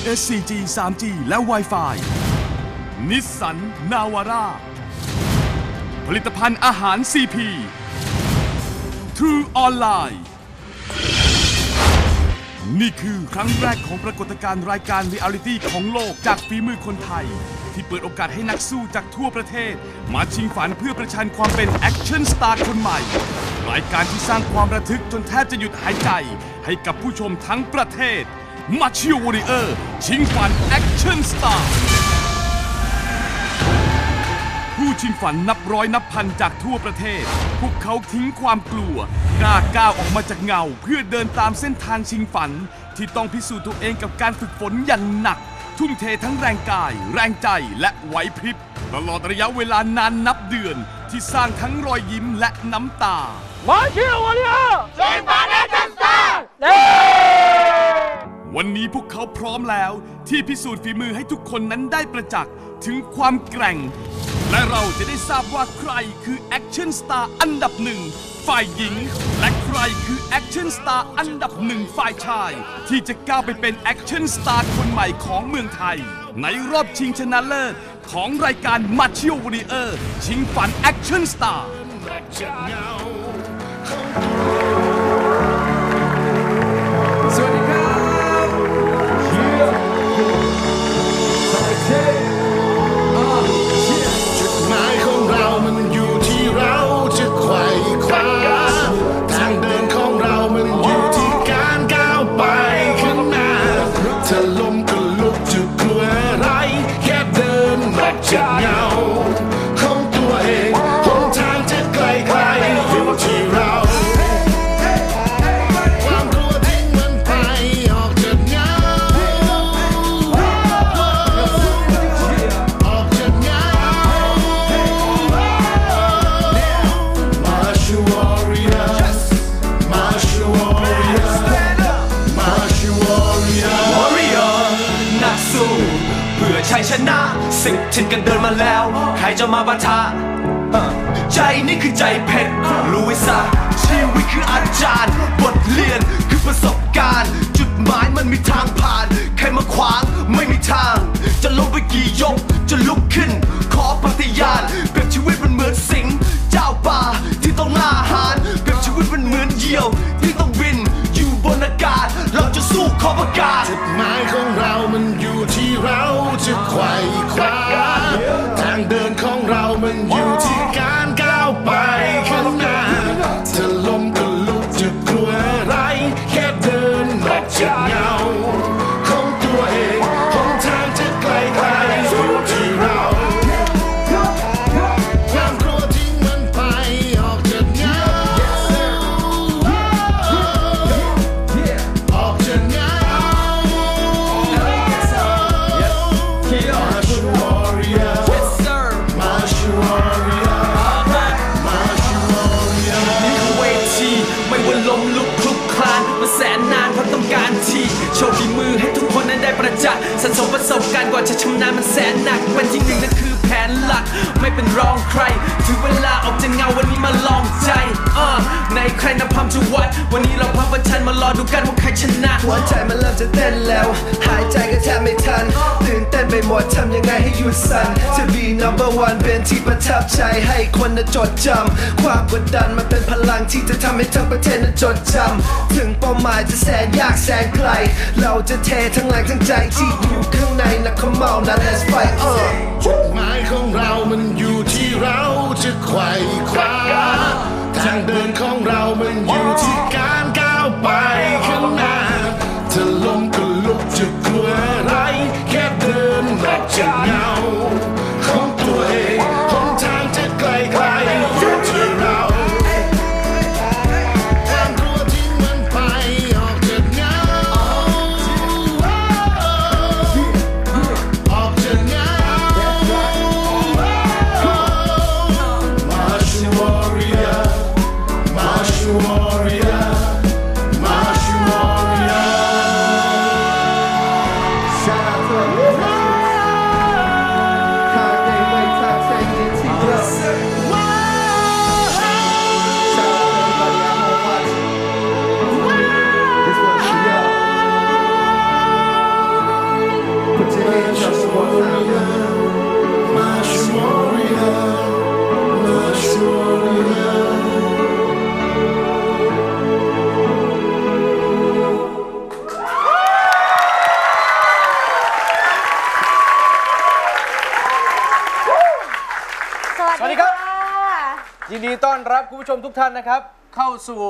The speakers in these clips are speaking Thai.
iOS 4G 3G และ Wi-Fi นิสสันนาวาร่าผลิตภัณฑ์อาหาร CP True Online นี่คือครั้งแรกของปรากฏการณ์รายการเรียลิตี้ของโลกจากฝีมือคนไทย ที่เปิดโอกาสให้นักสู้จากทั่วประเทศ มาชิงฝันเพื่อประชันความเป็นแอคชั่นสตาร์คนใหม่ รายการที่สร้างความระทึกจนแทบจะหยุดหายใจ ให้กับผู้ชมทั้งประเทศ มาชิววอริเออร์ชิงฝันแอคชั่นสตาร์ผู้ชิงฝันนับร้อยนับพันจากทั่วประเทศ พวกเขาทิ้งความกลัวกล้าก้าวออกมาจากเงา เพื่อเดินตามเส้นทางชิงฝัน ที่ต้องพิสูจน์ตัวเองกับการฝึกฝนอย่างหนัก ทุ่มเททั้งแรงกาย แรงใจและไหวพริบ ตลอดระยะเวลานานนับเดือนที่สร้างทั้งรอยยิ้มและน้ำตา มาเชียววันนี้เชนบาร์เนจัสตาเวันนี้พวกเขาพร้อมแล้วที่พิสูจน์ฝีมือให้ทุกคนนั้นได้ประจักษ์ถึงความแกร่ง และเราจะได้ทราบว่าใครคือแอคชั่นสตาร์อันดับหนึ่งฝ่ายหญิง และใครคือแอคชั่นสตาร์อันดับหนึ่งฝ่ายชาย ที่จะก้าวไปเป็นแอคชั่นสตาร์คนใหม่ของเมืองไทย ในรอบชิงชนะเลิศของรายการมาชิโอวอริเออร์ชิงฝันแอคชั่นสตาร์ ล้ม สิบทิศกันเดินมาแล้ว ใครจะมาปะทะใจนี่คือใจเพชรรู้ไว้ซะชีวิตคืออาจารย์ บทเรียนคือประสบการณ์ จุดหมายมันมีทางผ่าน ใครมาขวางไม่มีทาง จะลงไปกี่ยก จะลุกขึ้น ขอปฏิญาณเปรียบชีวิตมันเหมือนสิงห์เจ้าป่าที่ต้องล่าอาหารเปรียบชีวิตมันเหมือนเหยี่ยว ที่ต้องบิน อยู่บนอากาศ เราจะสู้ขอประกาศจุดหมายของเรามัน ขอ การกว่าจะชำนาญมันแสนหนัก วันที่หนึ่งนั่นคือแผนหลัก ไม่เป็นรองใคร ถึงเวลาออกจากเงาวันนี้ มาลองใจอ่าในใครนำพร้อมจะวัด วันนี้เราพร้อมประชันมารอดูกันว่าใครชนะหัวใจมันเริ่มจะเต้นแล้ว หายใจก็แทบไม่ทัน ตื่นเต้นไปหมดทำยังไงให้หยุดสั่นจะ be number one เป็นที่ประทับใจให้คนน่ะจดจำความกดดันมันเป็นพลังที่จะทำให้ทั้งประเทศน่ะจดจำถึงเป้าหมายจะแสนยากแสนไกล เราจะเททั้งแรงทั้งใจที่อยู่ข้างในนะ come on now let's fight uh จุดหมายของเรามันอยู่ ที่เราจะไขว่คว้าทางเดินของเรามันอยู่ที่การก้าวไปข้างหน้าเธอล้มก็ลุกจะกลัวอะไร แค่เดินออกจากงา สวัสดีครับ ยินดีต้อนรับคุณผู้ชมทุกท่านนะครับ เข้าสู่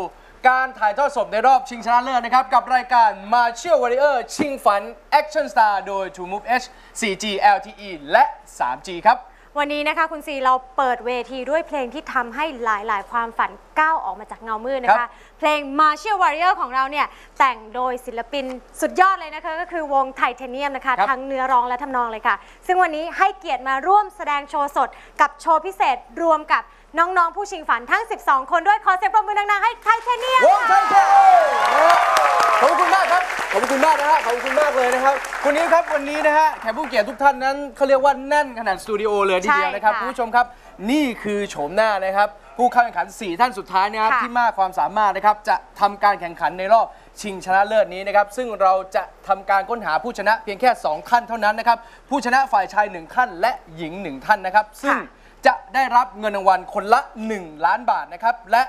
การถ่ายทอดสดในรอบชิงชนะเลิศนะครับ กับรายการ Martial Warrior ชิงฝัน Action Star โดย True Move H 4G LTE และ 3G ครับ วันนี้นะคะคุณซีเราเปิดเวทีด้วยเพลงที่ทำให้หลายๆ ความฝันก้าวออกมาจากเงามืดนะครัคะ บ เพลง Martial Warrior ของเราเนี่ย แต่งโดยศิลปินสุดยอดเลยนะคะ ก็คือวงไทเทเนียมนะคะทั้งเนื้อร้องและทำนองเลยค่ะ ซึ่งวันนี้ให้เกียรติมาร่วมแสดงโชว์สดกับโชว์พิเศษรวมกับ น้องๆ ผู้ชิงฝันทั้ง 12 คนด้วยขอเสียงปรบมือดังๆให้ไทเทเนียมวงไทยเทนะฮะขอบคุณมากครับ ขอบคุณมากนะฮะ ขอบคุณมากเลยนะครับคุณนิ้วครับวันนี้นะฮะแขกผู้เกียรติทุกท่านนั้นเขาเรียกว่าแน่นขนาดสตูดิโอเลยทีเดียวนะครับใช่ค่ะคุณผู้ชมครับ นี่คือโฉมหน้านะครับ ผู้เข้าแข่งขัน 4 ท่านสุดท้ายนะครับค่ะที่มากความสามารถนะครับจะทำการแข่งขันในรอบชิงชนะเลิศนี้นะครับ ซึ่งเราจะทำการค้นหาผู้ชนะเพียงแค่2ขั้นเท่านั้นนะครับผู้ชนะฝ่ายชาย1ขั้นและหญิง 1 ท่านนะครับ ซึ่ง จะได้รับเงินรางวัลคนละ 1 ล้านบาทนะครับ และ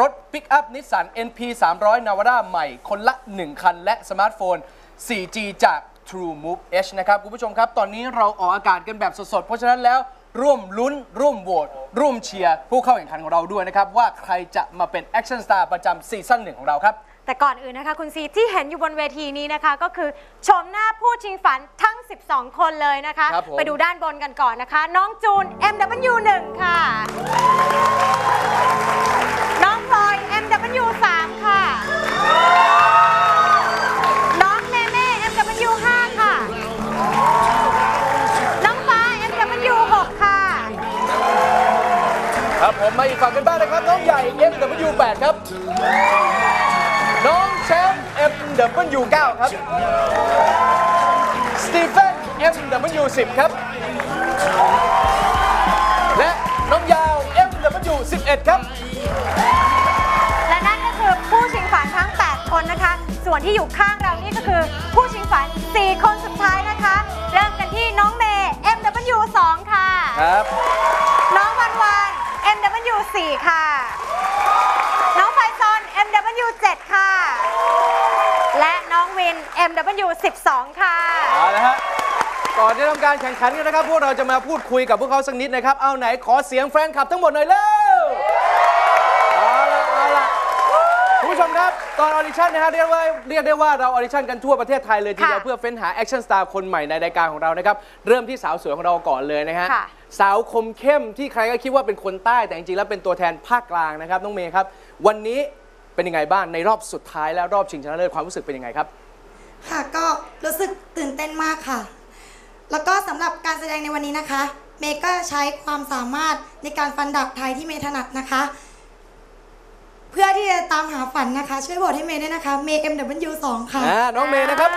รถปิกอัพนิสสัน NP 300 Navara ใหม่คนละ 1 คัน และสมาร์ทโฟน 4G จาก True Move H นะครับ คุณผู้ชมครับ ตอนนี้เราออกอากาศกันแบบสดๆ เพราะฉะนั้นแล้วร่วมลุ้น ร่วมโหวตร่วมเชียร์ผู้เข้าแข่งขันของเราด้วยนะครับ ว่าใครจะมาเป็น Action Star ประจำซีซั่นหนึ่งของเราครับ แต่ก่อนอื่นนะคะคุณซีที่เห็นอยู่บนเวทีนี้นะคะ ก็คือชมหน้าผู้ชิงฝันทั้ง 12 คนเลยนะคะ ครับผม ไปดูด้านบนกันก่อนนะคะ น้องจูน MW1 ค่ะ น้องพลอย MW3 ค่ะ น้องเมเม่ MW5 ค่ะ น้องฟ้า MW6 ค่ะ ครับผมมาอีกฝั่งกันบ้างนะครับ น้องใหญ่ MW8 ครับ น้องแชมป์ MW9 ครับ สตีเฟน MW10 ครับ และน้องยาว MW11 ครับ และนั่นก็คือผู้ชิงฝันทั้ง 8 คนนะคะ ส่วนที่อยู่ข้างเรานี่ก็คือผู้ชิงฝัน 4 คนสุดท้ายนะคะ MW12 ค่ะ เอาละฮะก่อนที่จะทำการแข่งขันกันนะครับ พวกเราจะมาพูดคุยกับพวกเขาสักนิดนะครับ เอาไหนขอเสียงแฟนคลับทั้งหมดหน่อยเร็วเอาละเอาละคุณผู้ชมครับ ตอนออดิชั่นนะฮะเรียกว่าเรียกได้ว่าเราออดิชั่นกันทั่วประเทศไทยเลยทีเดียวค่ะเพื่อเฟ้นหาแอคชั่นสตาร์คนใหม่ในรายการของเรานะครับ เริ่มที่สาวสวยของเราก่อนเลยนะฮะ ค่ะ สาวคมเข้มที่ใครก็คิดว่าเป็นคนใต้แต่จริงๆแล้วเป็นตัวแทนภาคกลางนะครับน้องเมย์ครับ วันนี้เป็นยังไงบ้างในรอบสุดท้ายแล้วรอบชิงชนะเลิศความรู้สึกเป็นยังไงครับ ค่ะก็รู้สึกตื่นเต้นมากค่ะ แล้วก็สำหรับการแสดงในวันนี้นะคะ เมย์ก็ใช้ความสามารถในการฟันดาบไทยที่เมย์ถนัดนะคะ เพื่อที่จะตามหาฝันนะคะ ช่วยโหวตให้เมย์ด้วยนะคะ เมย์ MW2 ค่ะ อ่าน้องเมย์นะครับ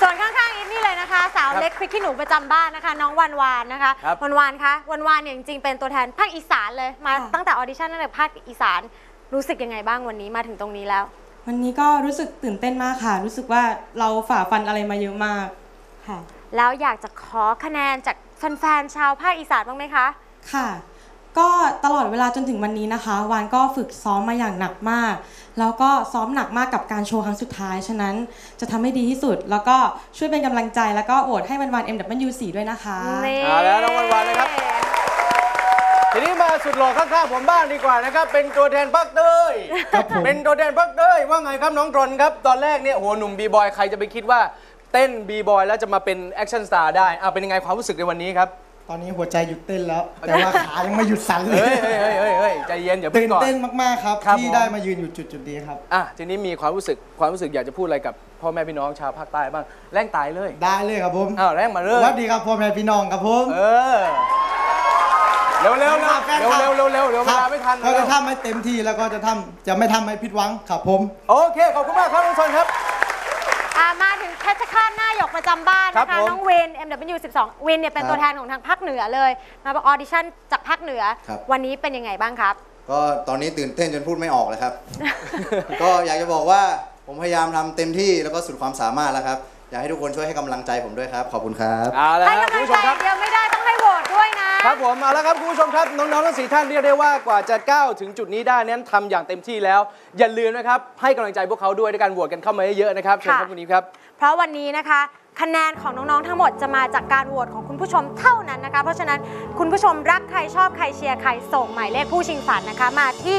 ส่วนข้างๆอีฟนี่เลยนะคะ สาวครับเล็กพริกขี้หนูประจำบ้านนะคะ น้องวันวานนะคะครับวันวานคะวันวานเนี่ยจริงๆเป็นตัวแทนภาคอีสานเลยมาค่ะ ตั้งแต่ออดิชั่นตั้งแต่ภาคอีสานรู้สึกยังไงบ้างวันนี้มาถึงตรงนี้แล้ว วันนี้ก็รู้สึกตื่นเต้นมากค่ะ รู้สึกว่าเราฝ่าฟันอะไรมาเยอะมากค่ะ แล้วอยากจะขอคะแนนจากแฟนๆชาวภาคอีสานบ้างไหมคะค่ะ ก็ตลอดเวลาจนถึงวันนี้นะคะวานก็ฝึกซ้อมมาอย่างหนักมาก แล้วก็ซ้อมหนักมากกับการโชว์ครั้งสุดท้าย ฉะนั้นจะทำให้ดีที่สุด แล้วก็ช่วยเป็นกำลังใจ แล้วก็โหวตให้วันวัน MW4 ด้วยนะคะ นี่ เอาแล้วน้องวันวานเลยครับ ทีนี้มาสุดหล่อข้างๆผมบ้างดีกว่านะครับ เป็นตัวแทนภาคเต้ยเป็นตัวแทนภาคเต้ยว่าไงครับน้องตรนครับ ตอนแรกเนี่ยโอ้โหหนุ่มบีบอยใครจะไปคิดว่าเต้นบีบอยแล้วจะมาเป็นแอคชั่นสตาร์ได้อะเป็นยังไงความรู้สึกในวันนี้ครับ ตอนนี้หัวใจหยุดเต้นแล้ว แต่ว่าขายังไม่หยุดสั่นเลเฮ้ยยเฮ้ยเฮ้ยเฮ้ยเฮ้ยใจเย็นอย่าเพิ่ตื่งนก่อน เต้นมากๆครับ ครับที่ผม ได้มายืนอยู่จุดจุดๆนี้ครับ อะทีนี้มีความรู้สึกความรู้สึกอยากจะพูดอะไรกับพ่อแม่พี่น้องชาวภาคใต้บ้างแรงตายเลยได้เลยครับผมอ้าวแรงมาเลสยวัสดีครับพ่อแม่พี่น้องครับผม เออ เร็วเร็วเร็วแฟนเร็วคลับเร็วเร็วเร็วเดี๋ยวเวครับลาไม่ทันก็เร็จะวทำให้เต็มที่แล้วก็จะทำจะไม่ทำให้ผิดหวังครับผม โอเคขอบคุณมากครับน้องชนครับอะมาถึงเพชรฆาตหน้าหยกประจำบ้านครันะบคะผมน้องวิน MW12 วินเนี่ยเป็นครับตัวแทนของทางภาคเหนือเลย มาออดิชั่นจากภาคเหนือ ครับ วันนี้เป็นยังไงบ้างครับ ก็ตอนนี้ตื่นเต้นจนพูดไม่ออกเลยครับ ก็อยากจะบอกว่าผมพยายามทำเต็มที่แล้วก็สุดความสามารถแล้วครับ อยากให้ทุกคนช่วยให้กำลังใจผมด้วยครับ ขอบคุณครับ เอาละให้ครับกำคุลัณงผู้ชมครับใจเดียวไม่ ครับผมเอาละครับคุณผู้ชมครับน้องๆทั้งสี่ท่านเรียกได้ว่ากว่าจะก้าวถึงจุดนี้ได้นั้นทำอย่างเต็มที่แล้ว อย่าลืมนะครับให้กำลังใจพวกเขาด้วยด้วยการโหวตกันเข้ามาเยอะๆนะครับเชิญครับค่ะคุณนี้ครับ เพราะวันนี้นะคะ คะแนนของน้องๆ ทั้งหมดจะมาจากการโหวตของคุณผู้ชมเท่านั้นนะคะ เพราะฉะนั้นคุณผู้ชมรักใครชอบใครเชียร์ใครส่งหมายเลขผู้ชิงฝันนะคะ มาที่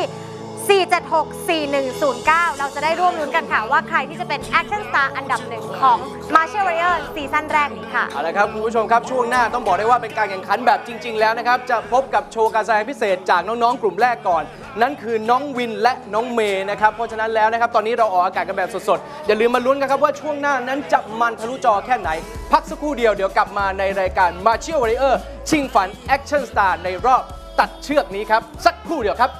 4764109 เราจะได้ร่วมลุ้นกันค่ะ ว่าใครที่จะเป็น Action Star อันดับหนึ่งของ Marshall Warrior ซีซั่นแรกนี้ค่ะ เอาละครับคุณผู้ชมครับช่วงหน้าต้องบอกได้ว่าเป็นการแข่งขันแบบจริง ๆ แล้วนะครับ จะพบกับโชว์การแสดงพิเศษจากน้องๆ กลุ่มแรกก่อน นั่นคือน้องวินและน้องเมย์นะครับ เพราะฉะนั้นแล้วนะครับ ตอนนี้เราออกอากาศกันแบบสดๆอย่าลืมมาลุ้นกันครับว่าช่วงหน้านั้นจะมันทะลุจอแค่ไหน พักสักครู่เดียวเดี๋ยวกลับมาในรายการ m a r c h i a Warrior ชิงฝัน Action Star ในรอบตัดเชือกนี้ครับสักครู่เดียวครับ